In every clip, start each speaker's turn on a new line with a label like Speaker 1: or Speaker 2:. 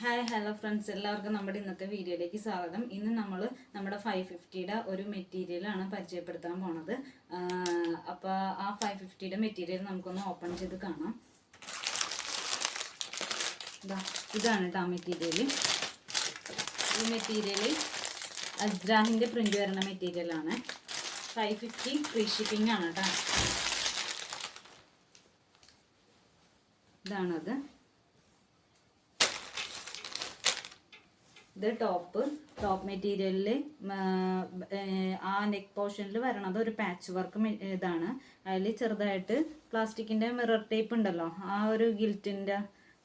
Speaker 1: Hi hello friends. എല്ലാവർക്കും നമ്മുടെ ഇന്നത്തെ വീഡിയോയിലേക്ക് സ്വാഗതം. ഇന്ന് നമ്മൾ നമ്മുടെ ഫൈവ് ഫിഫ്റ്റിയുടെ ഒരു മെറ്റീരിയലാണ് പരിചയപ്പെടുത്താൻ പോണത്. അപ്പോൾ ആ ഫൈവ് ഫിഫ്റ്റിയുടെ മെറ്റീരിയൽ നമുക്കൊന്ന് ഓപ്പൺ ചെയ്ത് കാണാം. ഇതാ ഇതാണ് ആ മെറ്റീരിയൽ ഈ മെറ്റീരിയൽ അജ്രാഹിന്റെ പ്രിന്റ് വരുന്ന മെറ്റീരിയലാണ് ഫൈവ് ഫിഫ്റ്റി ഫ്രീ ഷിപ്പിംഗ് ആണ് കേട്ടോ ഇതാണത്. ഇത് ടോപ്പ് ടോപ്പ് മെറ്റീരിയലിൽ ആ നെക്ക് പോർഷനിൽ വരണത് ഒരു പാച്ച് വർക്ക് ഇതാണ്. അതിൽ ചെറുതായിട്ട് പ്ലാസ്റ്റിക്കിന്റെ മിറർ ടേപ്പ് ഉണ്ടല്ലോ ആ ഒരു ഗിൽറ്റിന്റെ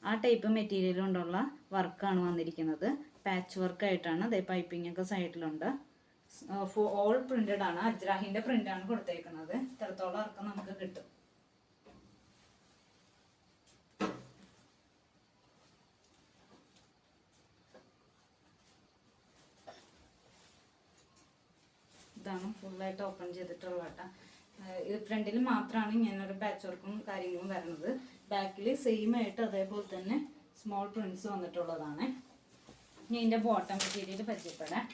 Speaker 1: ആ ടൈപ്പ് മെറ്റീരിയൽ കൊണ്ടുള്ള വർക്കാണ് വന്നിരിക്കുന്നത്. പാച്ച് വർക്ക് ആയിട്ടാണ്. അതേ പൈപ്പിംഗ് ഒക്കെ സൈഡിലുണ്ട് ഓൾ പ്രിന്റഡ് ആണ്. അജ്രാഹിന്റെ പ്രിന്റാണ് കൊടുത്തേക്കുന്നത്. ഇത്രത്തോളം വർക്ക് നമുക്ക് കിട്ടും. ഇതാണ് ഫുള്ളായിട്ട് ഓപ്പൺ ചെയ്തിട്ടുള്ള കേട്ടോ ഇത് ഫ്രണ്ടിൽ മാത്രമാണ് ഇങ്ങനൊരു പാച്ച് വർക്കും കാര്യങ്ങളും വരുന്നത്. ബാക്കിൽ സെയിം ആയിട്ട് അതേപോലെ തന്നെ സ്മോൾ പ്രിൻസ് വന്നിട്ടുള്ളതാണ്. ഇനി ഇതിന്റെ ബോട്ടം മെറ്റീരിയൽ പരിചയപ്പെടാം.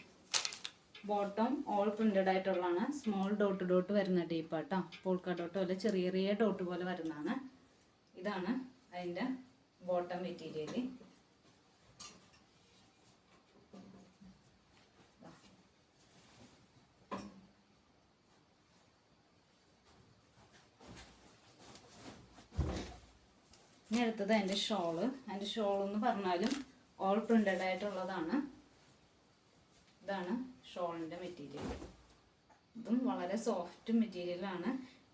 Speaker 1: ബോട്ടം ഓൾ പ്രിന്റഡ് ആയിട്ടുള്ളതാണ്. സ്മോൾ ഡോട്ട് ഡോട്ട് വരുന്ന ടീപ്പാട്ടോ പോൾക്ക ഡോട്ട് പോലെ ചെറിയ ചെറിയ ഡോട്ട് പോലെ വരുന്നതാണ്. ഇതാണ് അതിന്റെ ബോട്ടം മെറ്റീരിയൽ ഇനി അടുത്തത് അതിന്റെ ഷോൾ. അതിന്റെ ഷോൾ എന്ന് പറഞ്ഞാലും ഓൾ പ്രിന്റഡ് ആയിട്ടുള്ളതാണ്. ഇതാണ് ഷോളിന്റെ മെറ്റീരിയൽ ഇതും വളരെ സോഫ്റ്റ് മെറ്റീരിയലാണ്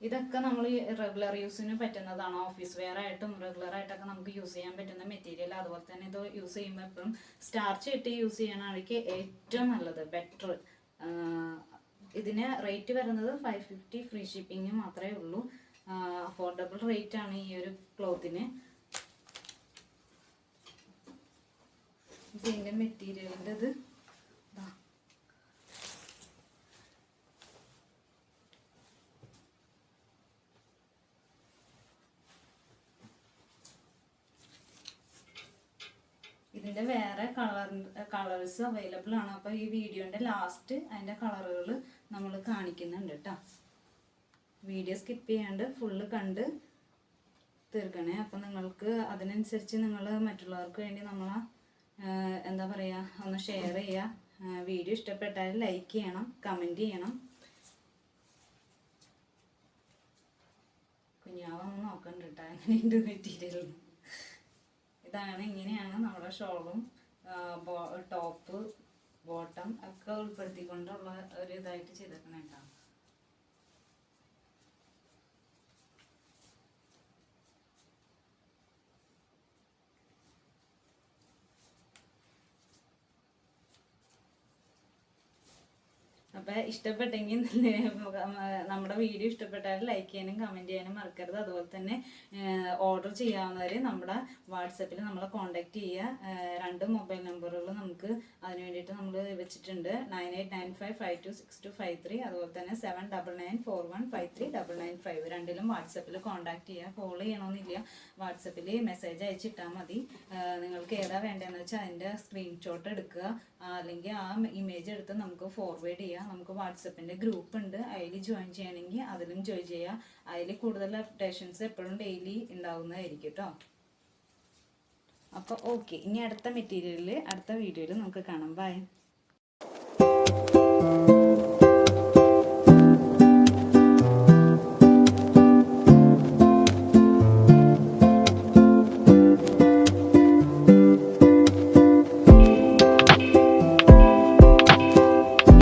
Speaker 1: ഇതൊക്കെ നമ്മൾ റെഗുലർ യൂസിന് പറ്റുന്നതാണ്. ഓഫീസ് വെയർ ആയിട്ടും റെഗുലർ ആയിട്ടൊക്കെ നമുക്ക് യൂസ് ചെയ്യാൻ പറ്റുന്ന മെറ്റീരിയൽ അതുപോലെ തന്നെ ഇത് യൂസ് ചെയ്യുമ്പോൾ എപ്പോഴും സ്റ്റാർച്ച് ഇട്ട് യൂസ് ചെയ്യണമെങ്കിൽ ഏറ്റവും നല്ലത് ബെറ്റർ ഇതിന് റേറ്റ് വരുന്നത് ഫൈവ് ഫിഫ്റ്റി ഫ്രീ ഷിപ്പിംഗ് മാത്രമേ ഉള്ളൂ. അഫോർഡബിൾ റേറ്റ് ആണ് ഈ ഒരു ക്ലോത്തിന് ഇതിന്റെ മെറ്റീരിയലിന്റെ ഇത് ഇതാ. ഇതിന്റെ വേറെ കളർ കളേഴ്സ് അവൈലബിൾ ആണ്. അപ്പോൾ ഈ വീഡിയോന്റെ ലാസ്റ്റ് അതിന്റെ കളറുകൾ നമ്മൾ കാണിക്കുന്നുണ്ട് കേട്ടോ. വീഡിയോ സ്കിപ്പ് ചെയ്യാണ്ട് ഫുള്ള് കണ്ട് തീർക്കണേ. അപ്പം നിങ്ങൾക്ക് അതിനനുസരിച്ച് നിങ്ങൾ മറ്റുള്ളവർക്ക് വേണ്ടി നമ്മൾ എന്താ പറയുക ഒന്ന് ഷെയർ ചെയ്യുക വീഡിയോ ഇഷ്ടപ്പെട്ടാൽ ലൈക്ക് ചെയ്യണം കമന്റ് ചെയ്യണം. കുഞ്ഞാവൊന്ന് നോക്കണ്ട കേട്ടോ എങ്ങനെയുണ്ട് മെറ്റീരിയൽ ഇതാണ് ഇങ്ങനെയാണ് നമ്മുടെ ഷോളും ടോപ്പ് ബോട്ടം ഒക്കെ ഉൾപ്പെടുത്തിക്കൊണ്ടുള്ള ഒരു ഇതായിട്ട് ചെയ്തേക്കണേ കേട്ടോ അപ്പോൾ ഇഷ്ടപ്പെട്ടെങ്കിൽ നമ്മുടെ വീഡിയോ ഇഷ്ടപ്പെട്ടാൽ ലൈക്ക് ചെയ്യാനും കമന്റ് ചെയ്യാനും മറക്കരുത്. അതുപോലെ തന്നെ ഓർഡർ ചെയ്യാവുന്നവർ നമ്മുടെ വാട്സപ്പിൽ നമ്മളെ കോൺടാക്റ്റ് ചെയ്യുക. രണ്ട് മൊബൈൽ നമ്പറുകൾ നമുക്ക് അതിന് വേണ്ടിയിട്ട് നമ്മൾ വെച്ചിട്ടുണ്ട്. Nine eight nine five five two six two five three അതുപോലെ തന്നെ seven double nine four one five three double nine five രണ്ടിലും വാട്സപ്പിൽ കോൺടാക്ട് ചെയ്യുക. കോൾ ചെയ്യണമെന്നില്ല വാട്സപ്പിൽ മെസ്സേജ് അയച്ചിട്ടാൽ മതി. നിങ്ങൾക്ക് ഏതാ വേണ്ടതെന്ന് വെച്ചാൽ അതിന്റെ സ്ക്രീൻഷോട്ട് എടുക്കുക. അല്ലെങ്കിൽ ആ ഇമേജ് എടുത്ത് നമുക്ക് ഫോർവേഡ് ചെയ്യാം. നമുക്ക് വാട്സപ്പിന്റെ ഗ്രൂപ്പ് ഉണ്ട്. അതിൽ ജോയിൻ ചെയ്യണമെങ്കിൽ അതിലും ജോയിൻ ചെയ്യുക. അതിൽ കൂടുതൽ അപ്ഡേഷൻസ് എപ്പോഴും ഡെയിലി ഉണ്ടാവുന്നതായിരിക്കും കേട്ടോ അപ്പോൾ ഓക്കെ ഇനി അടുത്ത മെറ്റീരിയലിൽ അടുത്ത വീഡിയോയിൽ നമുക്ക് കാണാം. ബൈ